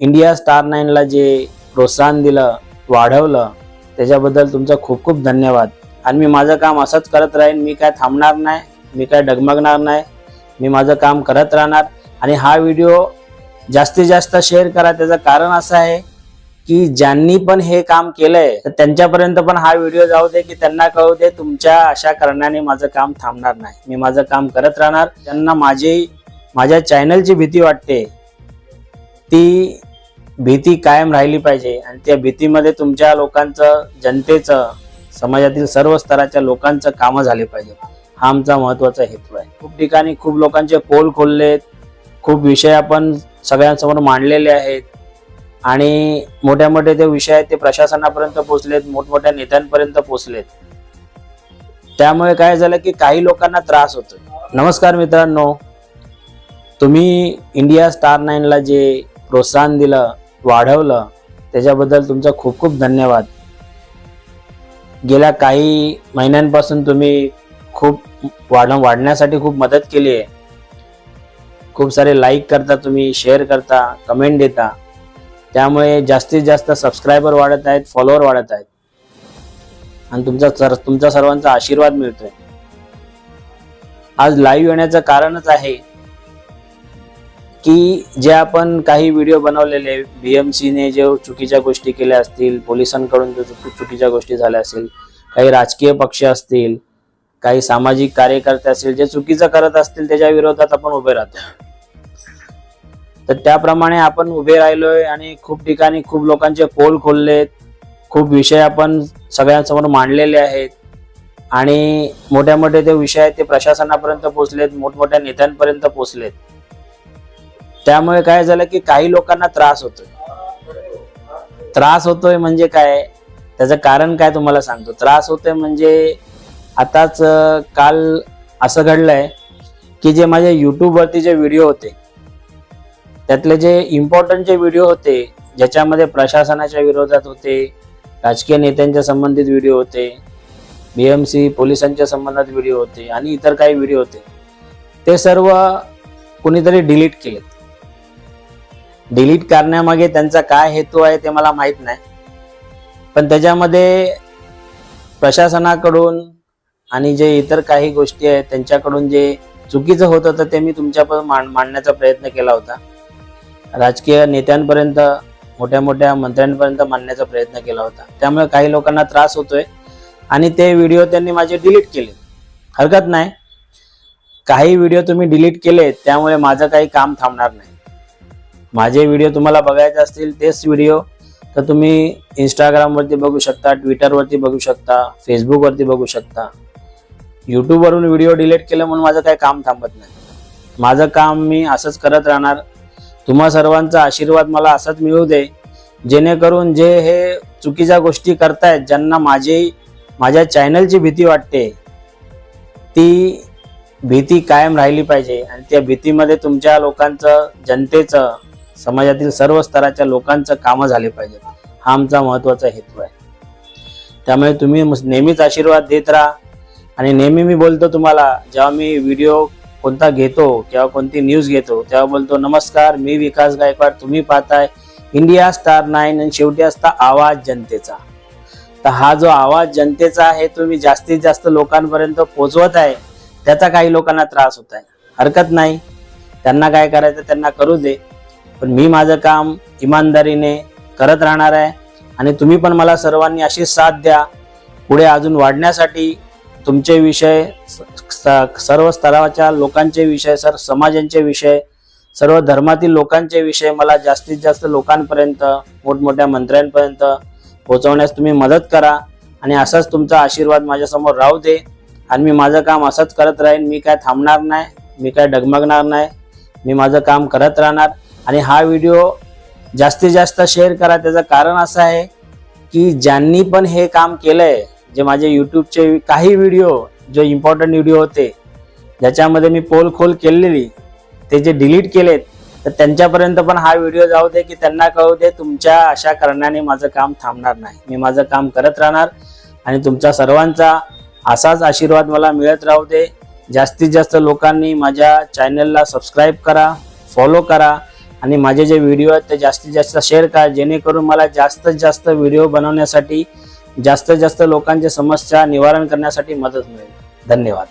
India star नाईनला जे प्रोत्साहन दिलं वाढवलं त्याच्याबद्दल तुमचा खूप खूप धन्यवाद. आणि मी माझं काम असंच करत राहीन मी काय थांबणार नाही मी काय डगमगणार नाही मी माझं काम करत राहणार. आणि हा व्हिडिओ जास्तीत जास्त शेअर करा. त्याचं कारण असं आहे की ज्यांनी पण हे काम केलंय तर त्यांच्यापर्यंत पण हा व्हिडिओ जाऊ दे की त्यांना कळू दे तुमच्या अशा करण्याने माझं काम थांबणार नाही. मी माझं काम करत राहणार. त्यांना माझी माझ्या चॅनलची भीती वाटते. ती भीती कायम राहिली पाहिजे. आणि त्या भीतीमध्ये तुमच्या लोकांचं जनतेचं समाजातील सर्व स्तराच्या लोकांचं कामं झाले पाहिजे. हा आमचा महत्त्वाचा हेतू आहे. खूप ठिकाणी खूप लोकांचे पोल खोललेत. खूप विषय आपण सगळ्यांसमोर मांडलेले आहेत. आणि मोठ्या मोठे ते विषय आहेत ते प्रशासनापर्यंत पोचलेत मोठमोठ्या नेत्यांपर्यंत पोचलेत त्यामुळे काय झालं की काही लोकांना त्रास होतोय. नमस्कार मित्रांनो. तुम्ही इंडिया स्टार नाईनला जे प्रोत्साहन दिलं वाढवलं त्याच्याबद्दल तुमचा खूप खूप धन्यवाद. गेल्या काही महिन्यांपासून तुम्ही खूप वाढ वाढण्यासाठी खूप मदत केली आहे. खूप सारे लाईक करता तुम्ही शेअर करता कमेंट देता. त्यामुळे जास्तीत जास्त सबस्क्रायबर वाढत आहेत फॉलोअर वाढत आहेत. आणि तुमचा सर तुमचा सर्वांचा आशीर्वाद मिळतोय. आज लाईव्ह येण्याचं कारणच आहे की जे आपण काही व्हिडिओ बनवलेले बीएमसीने जे चुकीच्या गोष्टी केल्या असतील पोलिसांकडून जो चुकी- चुकीच्या गोष्टी झाल्या असतील काही राजकीय पक्ष असतील काही सामाजिक कार्यकर्ते असतील जे चुकीचं करत असतील त्याच्या विरोधात आपण उभे राहतो. तर त्याप्रमाणे आपण उभे राहिलोय आणि खूप ठिकाणी खूप लोकांचे पोल खोललेत. खूप विषय आपण सगळ्यांसमोर मांडलेले आहेत. आणि मोठ्या मोठे ते विषय आहेत ते प्रशासनापर्यंत पोहोचलेत मोठमोठ्या नेत्यांपर्यंत पोहोचलेत. त्यामुळे काय झालं की काही लोकांना त्रास होतोय. त्रास होतोय म्हणजे काय? त्याचं कारण काय तुम्हाला सांगतो. त्रास होतोय म्हणजे आताच काल असं घडलंय की जे माझे युट्यूबवरती जे व्हिडिओ होते त्यातले जे इम्पॉर्टंट जे व्हिडिओ होते ज्याच्यामध्ये प्रशासनाच्या विरोधात होते राजकीय नेत्यांच्या संबंधित व्हिडिओ होते बीएमसी पोलिसांच्या संबंधात व्हिडिओ होते आणि इतर काही व्हिडिओ होते ते सर्व कुणीतरी डिलीट केलेत. डिलीट करण्यामागे त्यांचा काय हेतू आहे ते मला माहीत नाही. पण त्याच्यामध्ये प्रशासनाकडून आणि जे इतर काही गोष्टी आहेत त्यांच्याकडून जे चुकीचं होत होतं ते मी तुमच्यापर्यंत मांड मांडण्याचा प्रयत्न केला होता. राजकीय नेत्यांपर्यंत मोठ्या मोठ्या मंत्र्यांपर्यंत मांडण्याचा प्रयत्न केला होता. त्यामुळे काही लोकांना त्रास होतोय आणि ते व्हिडिओ त्यांनी माझे डिलीट केले. हरकत नाही. काही व्हिडिओ तुम्ही डिलीट केले त्यामुळे माझं काही काम थांबणार नाही. माझे व्हिडिओ तुम्हाला बघायचे असतील तेच व्हिडिओ. तर तुम्ही इंस्टाग्रामवरती बघू शकता ट्विटरवरती बघू शकता फेसबुकवरती बघू शकता. यूट्यूबवरून व्हिडिओ डिलीट केलं म्हणून माझं काही काम थांबत नाही. माझं काम मी असंच करत राहणार. तुम्हा सर्वांचा आशीर्वाद मला असाच मिळू दे. जेणेकरून जे हे चुकीच्या गोष्टी करतायत ज्यांना माझी माझ्या चॅनलची भीती वाटते ती भीती कायम राहिली पाहिजे. आणि त्या भीतीमध्ये तुमच्या लोकांचं जनतेचं समाजातील सर्व स्तराच्या लोकांचं कामं झाले पाहिजेत. हा आमचा महत्त्वाचा हेतू आहे. त्यामुळे तुम्ही नेहमीच आशीर्वाद देत राहा. आणि नेहमी मी बोलतो तुम्हाला जेव्हा मी व्हिडिओ कोणता घेतो किंवा कोणती न्यूज घेतो तेव्हा बोलतो नमस्कार मी विकास गायकवाड तुम्ही पाहताय इंडिया स्टार नाईन आणि शेवटी असता आवाज जनतेचा. तर हा जो आवाज जनतेचा आहे तो मी जास्तीत जास्त लोकांपर्यंत पोहोचवत आहे त्याचा काही लोकांना त्रास होत आहे. हरकत नाही. त्यांना काय करायचं त्यांना करू दे. पण मी माझं काम इमानदारीने करत राहणार आहे. आणि तुम्ही पण मला सर्वांनी अशी साथ द्या. पुढे अजून वाढण्यासाठी तुमचे विषय सर्व स्तराच्या लोकांचे विषय सर समाजांचे विषय सर्व धर्मातील लोकांचे विषय मला जास्तीत जास्त लोकांपर्यंत मोठमोठ्या मंत्र्यांपर्यंत पोहोचवण्यास तुम्ही मदत करा. आणि असाच तुमचा आशीर्वाद माझ्यासमोर राहू दे. आणि मी माझं काम असंच करत राहीन. मी काय थांबणार नाही. मी काय डगमगणार नाही. मी माझं काम करत राहणार. आणि हा व्हिडिओ जास्तीत जास्त शेअर करा. त्याचं कारण असं आहे की ज्यांनी पण हे काम केलंय जे माझे यूट्यूबचे काही व्हिडिओ जे इम्पॉर्टंट व्हिडिओ होते ज्याच्यामध्ये मी पोल खोल केलेली ते जे डिलीट केलेत तर त्यांच्यापर्यंत पण हा व्हिडिओ जाऊ दे की त्यांना कळू दे तुमच्या अशा करण्याने माझं काम थांबणार नाही. मी माझं काम करत राहणार आणि तुमचा सर्वांचा असाच आशीर्वाद मला मिळत राहू दे. जास्तीत जास्त लोकांनी माझ्या चॅनलला सबस्क्राईब करा फॉलो करा. आणि माझे जे व्हिडिओ आहेत ते जास्तीत जास्त शेअर करा. जेणेकरून मला जास्तीत जास्त व्हिडिओ बनवण्यासाठी जास्तीत जास्त लोकांच्या समस्या निवारण करण्यासाठी मदत मिळेल. धन्यवाद.